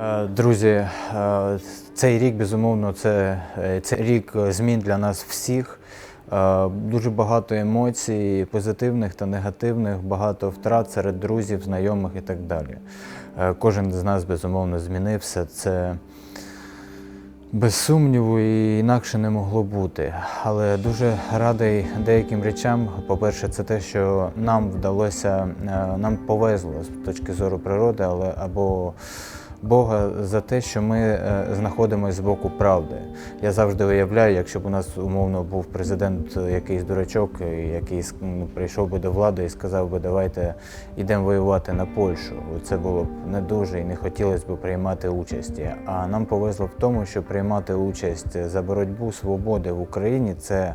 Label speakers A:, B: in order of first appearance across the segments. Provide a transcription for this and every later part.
A: Е, Друзі, е, цей рік, безумовно, це, е, це рік змін для нас всіх. Дуже багато емоцій, позитивних та негативних, багато втрат серед друзів, знайомих і так далі. Кожен з нас, безумовно, змінився. Це без сумніву і інакше не могло бути. Але дуже радий деяким речам. По-перше, це те, що нам вдалося, нам повезло з точки зору природи, але або Бога за те, що ми е, знаходимося з боку правди. Я завжди уявляю, якщо б у нас умовно був президент е, якийсь дурачок, е, який ну, прийшов би до влади і сказав би, давайте йдемо воювати на Польщу. Це було б не дуже і не хотілося б приймати участі. А нам повезло в тому, що приймати участь за боротьбу свободи в Україні це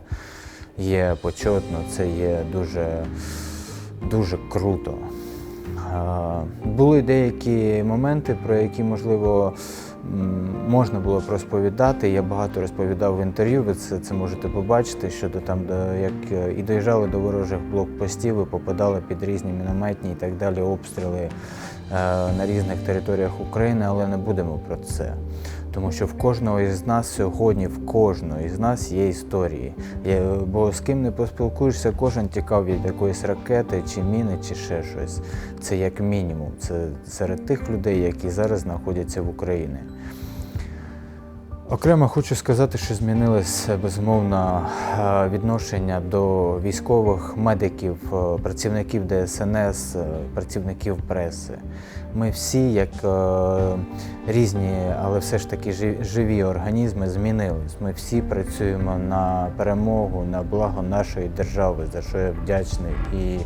A: є почетно, це є дуже, дуже круто. Були деякі моменти, про які, можливо, можна було б розповідати. Я багато розповідав в інтерв'ю, ви це, це можете побачити, щодо там, де, як е, і доїжджали до ворожих блокпостів, і попадали під різні мінометні і так далі обстріли е, на різних територіях України, але не будемо про це. Тому що в кожного із нас сьогодні, в кожного із нас є історії. Є- Бо з ким не поспілкуєшся, кожен тікав від якоїсь ракети чи міни, чи ще щось. Це як мінімум. Це серед тих людей, які зараз знаходяться в Україні. Окремо хочу сказати, що змінилося безумовно е, відношення до військових медиків, е, працівників ДСНС, е, працівників преси. Ми всі, як е, різні, але все ж таки живі організми, змінились. Ми всі працюємо на перемогу, на благо нашої держави, за що я вдячний. І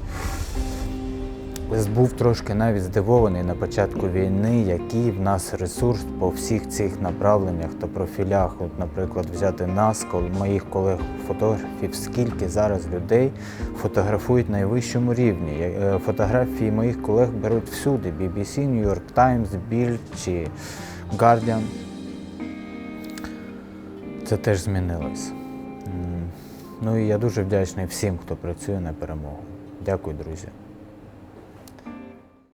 A: був трошки навіть здивований на початку війни, який в нас ресурс по всіх цих направленнях та профілях. От, наприклад, взяти нас, моїх колег-фотографів, скільки зараз людей фотографують на найвищому рівні. Е, Фотографії моїх колег беруть всюди: BBC, New York Times, Bild чи Guardian. Це теж змінилось. Ну і я дуже вдячний всім, хто працює на перемогу. Дякую, друзі.